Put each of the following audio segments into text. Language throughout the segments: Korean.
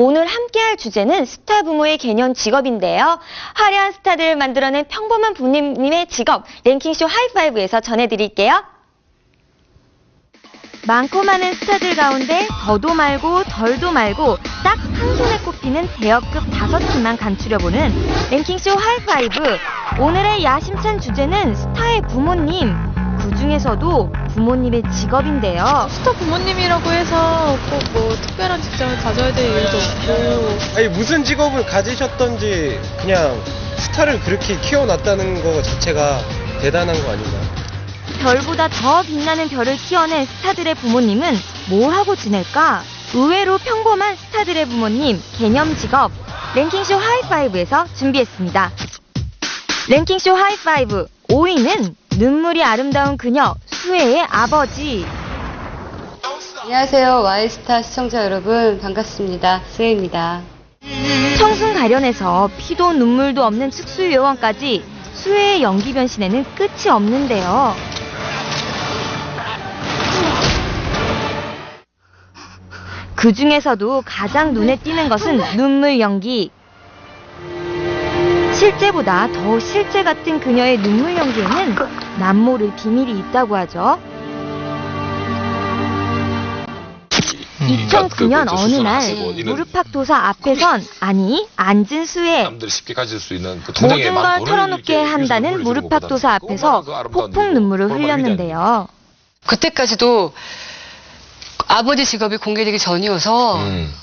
오늘 함께할 주제는 스타 부모의 개념 직업인데요. 화려한 스타들을 만들어낸 평범한 부모님의 직업 랭킹쇼 하이파이브에서 전해드릴게요. 많고 많은 스타들 가운데 더도 말고 덜도 말고 딱 한 손에 꼽히는 대역급 다섯 팀만 감추려보는 랭킹쇼 하이파이브. 오늘의 야심찬 주제는 스타의 부모님. 그 중에서도 부모님의 직업인데요. 스타 부모님이라고 해서 꼭 뭐 특별한 직장을 가져야 될 일도 없고 아니 무슨 직업을 가지셨던지 그냥 스타를 그렇게 키워놨다는 거 자체가 대단한 거 아닌가. 별보다 더 빛나는 별을 키워낸 스타들의 부모님은 뭘 하고 지낼까? 의외로 평범한 스타들의 부모님 개념 직업 랭킹쇼 하이파이브에서 준비했습니다. 랭킹쇼 하이파이브 5위는 눈물이 아름다운 그녀 수혜의 아버지 안녕하세요. 와이스타 시청자 여러분. 반갑습니다. 수혜입니다. 청순 가련에서 피도 눈물도 없는 특수 요원까지 수혜의 연기 변신에는 끝이 없는데요. 그 중에서도 가장 눈에 띄는 것은 눈물 연기. 실제보다 더 실제 같은 그녀의 눈물 연기에는 남모를 비밀이 있다고 하죠. 2009년 어느 날 무릎팍도사 앞에선 아니 앉은 수혜 남들이 쉽게 가질 수 있는 그 모든 걸 털어놓게 한다는 무릎팍도사 앞에서 그 폭풍 눈물을 흘렸는데요. 그때까지도 아버지 직업이 공개되기 전이어서 음.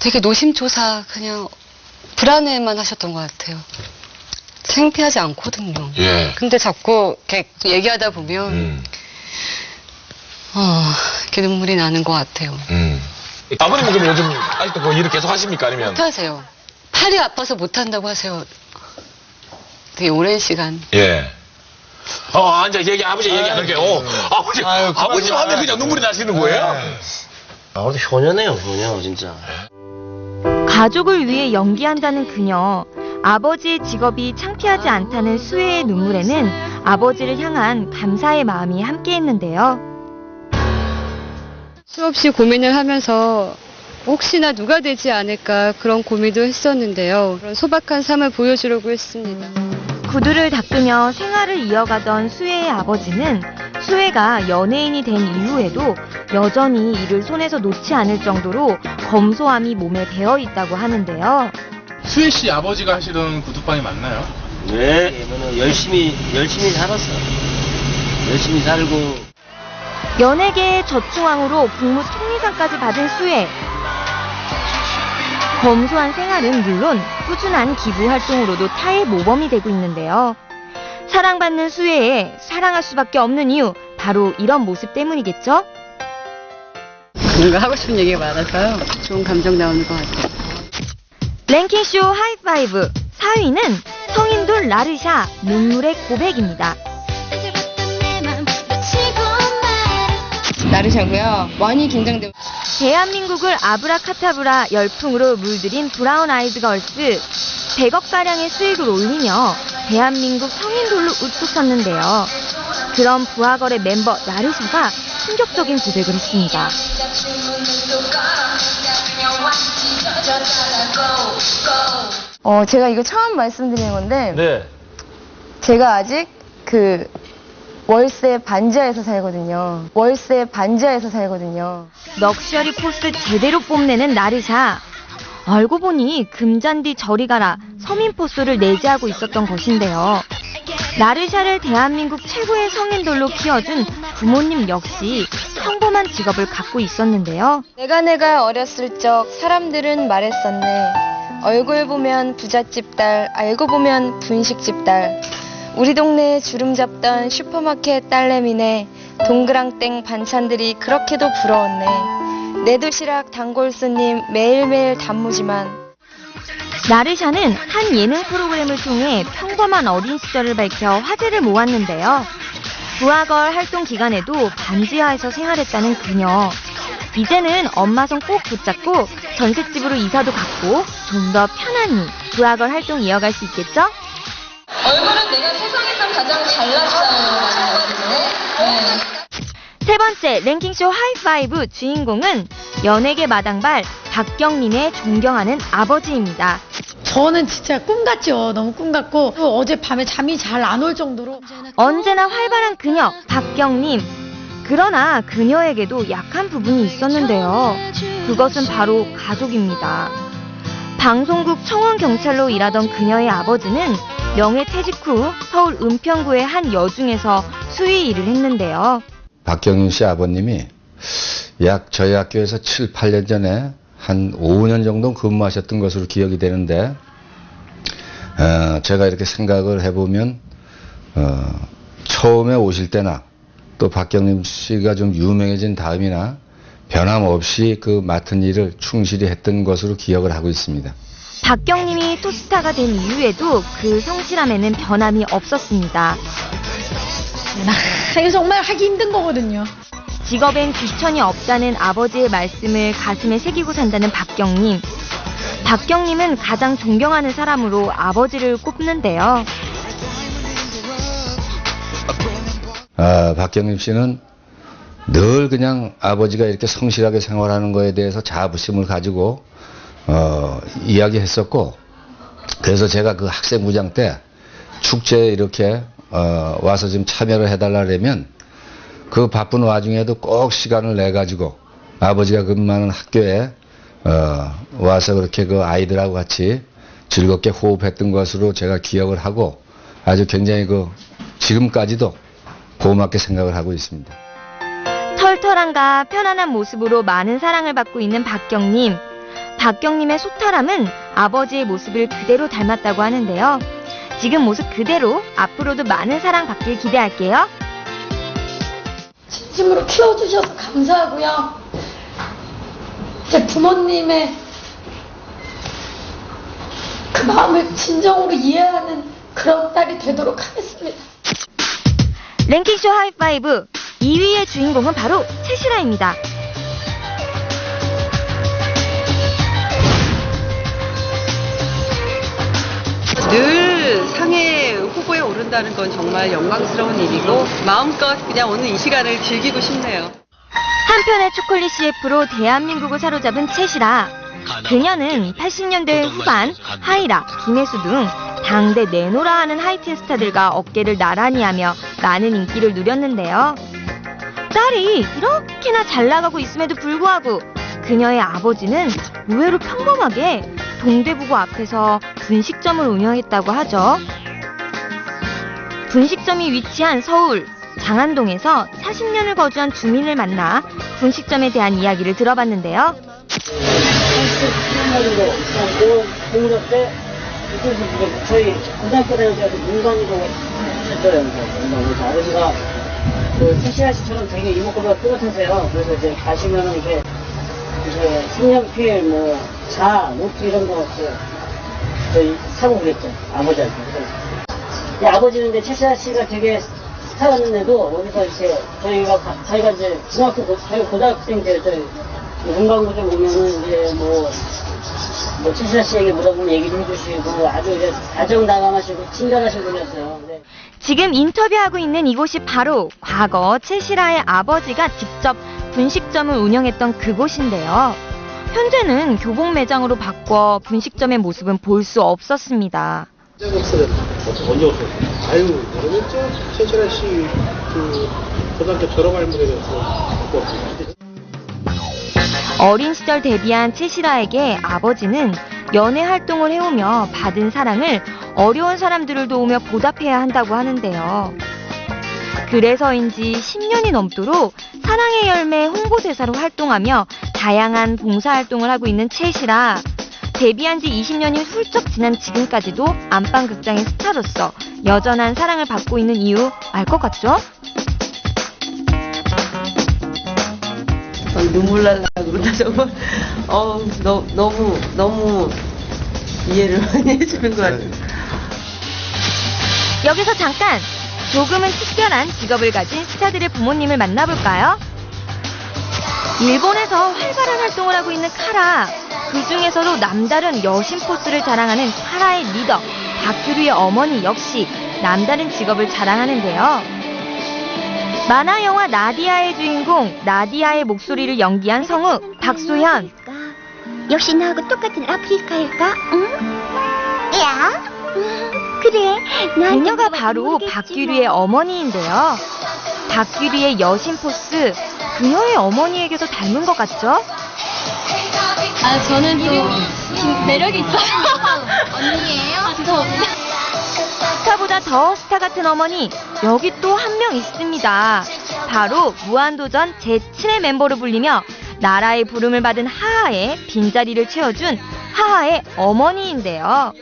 되게 노심초사 그냥 불안해만 하셨던 것 같아요. 창피하지 않거든요. 예. 근데 자꾸 이렇게 얘기하다 보면 음. 어, 이렇게 눈물이 나는 것 같아요. 음. 아버님은 그럼 요즘 아직도 그 일을 계속 하십니까? 아니면? 못하세요. 팔이 아파서 못한다고 하세요. 되게 오랜 시간. 예. 어, 앉아, 얘기, 아버지 얘기 안 할게. 어, 아버지, 아유, 아버지 좀 하면. 그냥 눈물이 나시는 거예요? 아, 근데 효녀네요, 효녀, 진짜. 가족을 위해 연기한다는 그녀. 아버지의 직업이 창피하지 않다는 수혜의 눈물에는 아버지를 향한 감사의 마음이 함께했는데요. 수없이 고민을 하면서 혹시나 누가 되지 않을까 그런 고민도 했었는데요. 그런 소박한 삶을 보여주려고 했습니다. 구두를 닦으며 생활을 이어가던 수혜의 아버지는 수혜가 연예인이 된 이후에도 여전히 이를 손에서 놓지 않을 정도로 검소함이 몸에 배어 있다고 하는데요. 수혜 씨 아버지가 하시던 구두방이 맞나요? 네. 그러면 열심히, 열심히 살았어. 열심히 살고. 연예계의 저충왕으로 국무 총리상까지 받은 수혜. 검소한 생활은 물론 꾸준한 기부 활동으로도 타의 모범이 되고 있는데요. 사랑받는 수혜에 사랑할 수밖에 없는 이유 바로 이런 모습 때문이겠죠? 뭔가 하고 싶은 얘기가 많아서요. 좋은 감정 나오는 것 같아요. 랭킹쇼 하이파이브 4위는 성인돌 라르샤 눈물의 고백입니다. 나르샤고요. 많이 긴장되고 대한민국을 아브라카타브라 열풍으로 물들인 브라운 아이드 걸스 100억가량의 수익을 올리며 대한민국 성인돌로 우뚝 섰는데요. 그런 부하걸의 멤버 나르샤가 충격적인 고백을 했습니다. 어, 제가 이거 처음 말씀드리는 건데, 네. 제가 아직 그 월세 반지하에서 살거든요. 월세 반지하에서 살거든요. 럭셔리 포스 제대로 뽐내는 나르샤. 알고 보니 금잔디 저리 가라 서민 포스를 내재하고 있었던 것인데요. 나르샤를 대한민국 최고의 성인돌로 키워준 부모님 역시 평범한 직업을 갖고 있었는데요. 내가 내가 어렸을 적 사람들은 말했었네. 얼굴 보면 부잣집 딸, 알고 보면 분식집 딸. 우리 동네에 주름 잡던 슈퍼마켓 딸내미네. 동그랑땡 반찬들이 그렇게도 부러웠네. 내 도시락 단골 손님 매일매일 단무지만 나르샤는 한 예능 프로그램을 통해 평범한 어린 시절을 밝혀 화제를 모았는데요. 부하걸 활동 기간에도 반지하에서 생활했다는 그녀. 이제는 엄마 손 꼭 붙잡고 전셋집으로 이사도 갔고 좀 더 편안히 부하걸 활동 이어갈 수 있겠죠? 얼굴은 내가 세상에서 가장. 네. 세 번째 랭킹쇼 하이파이브 주인공은 연예계 마당발 박경림의 존경하는 아버지입니다. 저는 진짜 꿈 같죠. 너무 꿈 같고 또 어제 밤에 잠이 잘 안 올 정도로 언제나 활발한 그녀 박경림. 그러나 그녀에게도 약한 부분이 있었는데요. 그것은 바로 가족입니다. 방송국 청원경찰로 일하던 그녀의 아버지는 명예퇴직 후 서울 은평구의 한 여중에서 수의 일을 했는데요. 박경윤 씨 아버님이 약 저희 학교에서 7, 8년 전에 한 5년 정도 근무하셨던 것으로 기억이 되는데, 어, 제가 이렇게 생각을 해보면, 어, 처음에 오실 때나 또 박경림 씨가 좀 유명해진 다음이나 변함없이 그 맡은 일을 충실히 했던 것으로 기억을 하고 있습니다. 박경림이 토스타가 된 이후에도 그 성실함에는 변함이 없었습니다. 나 이거 정말 하기 힘든 거거든요. 직업엔 귀천이 없다는 아버지의 말씀을 가슴에 새기고 산다는 박경림. 박경림은 가장 존경하는 사람으로 아버지를 꼽는데요. 아, 박경림 씨는 늘 그냥 아버지가 이렇게 성실하게 생활하는 거에 대해서 자부심을 가지고 어, 이야기했었고 그래서 제가 그 학생부장 때 축제에 이렇게 어, 와서 좀 참여를 해달라면 그 바쁜 와중에도 꼭 시간을 내 가지고 아버지가 근무하는 학교에 어, 와서 그렇게 그 아이들하고 같이 즐겁게 호흡했던 것으로 제가 기억을 하고 아주 굉장히 그 지금까지도 고맙게 생각을 하고 있습니다. 털털함과 편안한 모습으로 많은 사랑을 받고 있는 박경림. 박경림의 소탈함은 아버지의 모습을 그대로 닮았다고 하는데요. 지금 모습 그대로 앞으로도 많은 사랑 받길 기대할게요. 진심으로 키워주셔서 감사하고요. 제 부모님의 그 마음을 진정으로 이해하는 그런 딸이 되도록 하겠습니다. 랭킹쇼 하이파이브 2위의 주인공은 바로 채시라입니다. 오른다는 건 정말 영광스러운 일이고 마음껏 그냥 오늘 이 시간을 즐기고 싶네요. 한편의 초콜릿 CF로 대한민국을 사로잡은 채시라. 그녀는 80년대 후반 하이라, 김혜수 등 당대 내노라 하는 하이틴 스타들과 어깨를 나란히 하며 많은 인기를 누렸는데요. 딸이 이렇게나 잘 나가고 있음에도 불구하고 그녀의 아버지는 의외로 평범하게 동대부고 앞에서 분식점을 운영했다고 하죠. 분식점이 위치한 서울 장안동에서 40년을 거주한 주민을 만나 분식점에 대한 이야기를 들어봤는데요. 그 최시아 씨처럼 되게 이목구비가 뚜렷하세요. 그래서 이제 가시면은 이게 이제 색연필, 뭐, 자, 노트 이런 거 사고 그랬죠. 아버지한테. 아버지는 이제 최시아 씨가 되게 스타였는데도 여기서 이제 저희가 가- 저희가 이제 중학교 고- 저희 고등학생 때 저희 문광구점 오면은 이제 뭐 뭐 최시아 씨에게 물어보면 얘기도 해주시고 아주 이제 다정다감하시고 친절하신 분이었어요. 네. 지금 인터뷰하고 있는 이곳이 바로 과거 채시라의 아버지가 직접 분식점을 운영했던 그곳인데요. 현재는 교복 매장으로 바꿔 분식점의 모습은 볼 수 없었습니다. 언제 없었어요? 아유, 모르겠죠? 최철아 씨, 그, 고등학교 졸업할 왔어요. 어린 시절 데뷔한 채시라에게 아버지는 연애 활동을 해오며 받은 사랑을 어려운 사람들을 도우며 보답해야 한다고 하는데요. 그래서인지 10년이 넘도록 사랑의 열매 홍보대사로 활동하며 다양한 봉사활동을 하고 있는 채시라. 데뷔한 지 20년이 훌쩍 지난 지금까지도 안방 극장의 스타로서 여전한 사랑을 받고 있는 이유 알 것 같죠? 어, 눈물 날라 그러다 정말 어, 너, 너무 너무 이해를 많이 해주는 것 같아요. 여기서 잠깐 조금은 특별한 직업을 가진 스타들의 부모님을 만나볼까요? 일본에서 활발한 활동을 하고 있는 카라. 그 중에서도 남다른 여신 포스를 자랑하는 카라의 리더 박규리의 어머니 역시 남다른 직업을 자랑하는데요. 만화 영화 나디아의 주인공 나디아의 목소리를 연기한 성우 박소현. 역시 나하고 똑같은 아프리카일까? 응? 야? 음, 그래. 그녀가 바로 박규리의 뭐. 어머니인데요. 박규리의 여신 포스, 그녀의 어머니에게서 닮은 것 같죠? 아, 저는 좀 매력이 있어요. 언니예요? 죄송합니다. 스타보다 더 스타 같은 어머니, 여기 또 한 명 있습니다. 바로 무한도전 제7의 멤버로 불리며 나라의 부름을 받은 하하의 빈자리를 채워준 하하의 어머니인데요.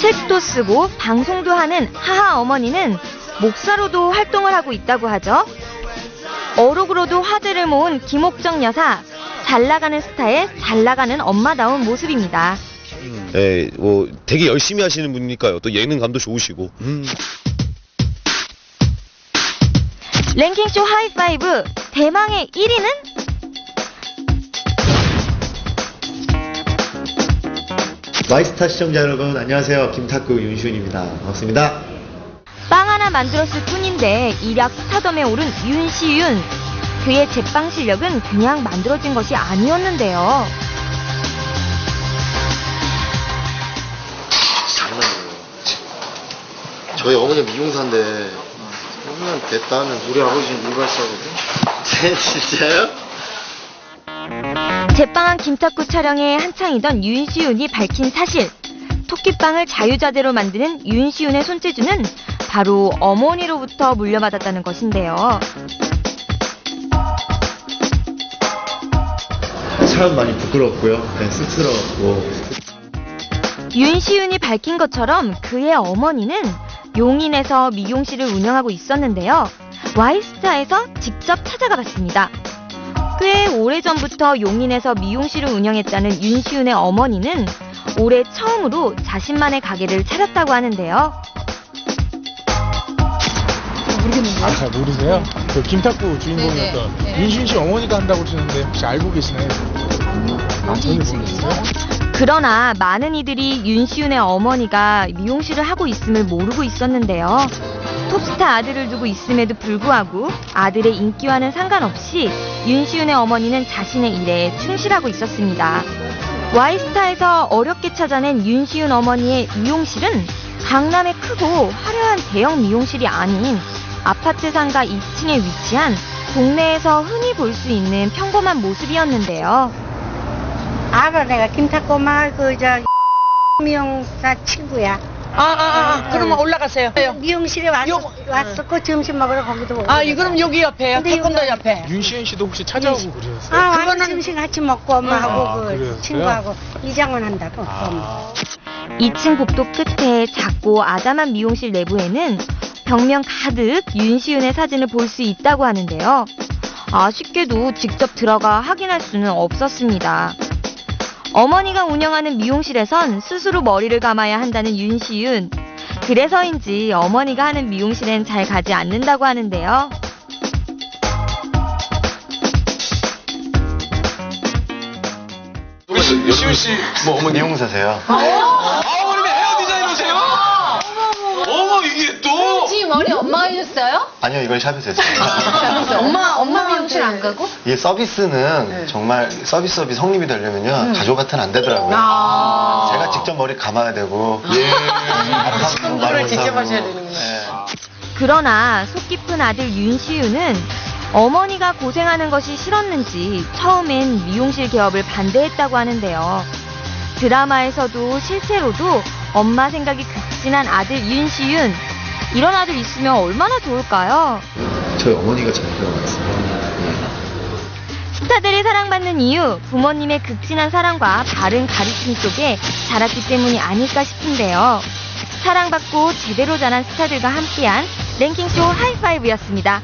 책도 쓰고 방송도 하는 하하 어머니는 목사로도 활동을 하고 있다고 하죠. 어록으로도 화제를 모은 김옥정 여사, 잘 나가는 스타의 잘 나가는 엄마다운 모습입니다. 예, 뭐 되게 열심히 하시는 분이니까요. 또 예능감도 좋으시고. 음. 랭킹쇼 하이파이브 대망의 1위는 마이스타 시청자 여러분 안녕하세요 김탁구 윤시훈입니다 반갑습니다 빵 하나 만들었을 뿐인데 일약 스타덤에 오른 윤시윤. 그의 제빵 실력은 그냥 만들어진 것이 아니었는데요. 저희 어머니 미용사인데 조금만 됐다 하면 우리 아버지는 물갈사거든 진짜요? 제빵한 김탁구 촬영에 한창이던 윤시윤이 밝힌 사실. 토끼빵을 자유자재로 만드는 윤시윤의 손재주는 바로 어머니로부터 물려받았다는 것인데요. 사람 많이 부끄럽고요 그냥 쑥스러웠고 윤시윤이 밝힌 것처럼 그의 어머니는 용인에서 미용실을 운영하고 있었는데요. 와이스타에서 직접 찾아가 봤습니다. 꽤 오래전부터 용인에서 미용실을 운영했다는 윤시윤의 어머니는 올해 처음으로 자신만의 가게를 차렸다고 하는데요. 아, 모르세요? 그 김탁구 주인공이었던 네, 네. 윤신 씨 어머니가 한다고 그러시는데 혹시 알고 계시나요? 아, 전혀 모르겠어요? 그러나 많은 이들이 윤시윤의 어머니가 미용실을 하고 있음을 모르고 있었는데요. 톱스타 아들을 두고 있음에도 불구하고 아들의 인기와는 상관없이 윤시윤의 어머니는 자신의 일에 충실하고 있었습니다. 와이스타에서 어렵게 찾아낸 윤시윤 어머니의 미용실은 강남의 크고 화려한 대형 미용실이 아닌 아파트 상가 2층에 위치한 동네에서 흔히 볼 수 있는 평범한 모습이었는데요. 알아 내가 김탁구 마을 그저 미용사 친구야. 아, 아, 아, 그러면 올라가세요. 미용실에 왔었, 왔었고 점심 먹으러 거기도 오고. 아, 이 그럼 여기 옆에요. 근데 태권도 여기- 옆에. 윤시은 씨도 혹시 찾아오고 그러셨어요? 아, 그거는 점심 같이 먹고 엄마하고 아, 그 그래요? 친구하고 이장원 한다고. 아. 2층 복도 끝에 작고 아담한 미용실 내부에는 벽면 가득 윤시윤의 사진을 볼 수 있다고 하는데요. 아쉽게도 직접 들어가 확인할 수는 없었습니다. 어머니가 운영하는 미용실에선 스스로 머리를 감아야 한다는 윤시윤. 그래서인지 어머니가 하는 미용실엔 잘 가지 않는다고 하는데요. 우리 시훈 씨뭐 어머니 미용사세요 아, 어머님이 헤어 디자이너세요? 어머, 이게 또? 지금 머리 엄마가 해줬어요? 아니요 이건 샵에서 했어요 엄마, 엄마 미용실 안 가고? 이 서비스는 정말 서비스업이 성립이 되려면요 가족 같으면 안 되더라고요 아. 제가 직접 머리 감아야 되고 예. 그걸 직접 하셔야 되는구나. 네. 그러나 속 깊은 아들 윤시윤은 어머니가 고생하는 것이 싫었는지 처음엔 미용실 개업을 반대했다고 하는데요. 드라마에서도 실제로도 엄마 생각이 극진한 아들 윤시윤. 이런 아들 있으면 얼마나 좋을까요? 저희 어머니가 잘 들어갔어요 스타들이 사랑받는 이유, 부모님의 극진한 사랑과 바른 가르침 속에 자랐기 때문이 아닐까 싶은데요. 사랑받고 제대로 자란 스타들과 함께한 랭킹쇼 하이파이브였습니다.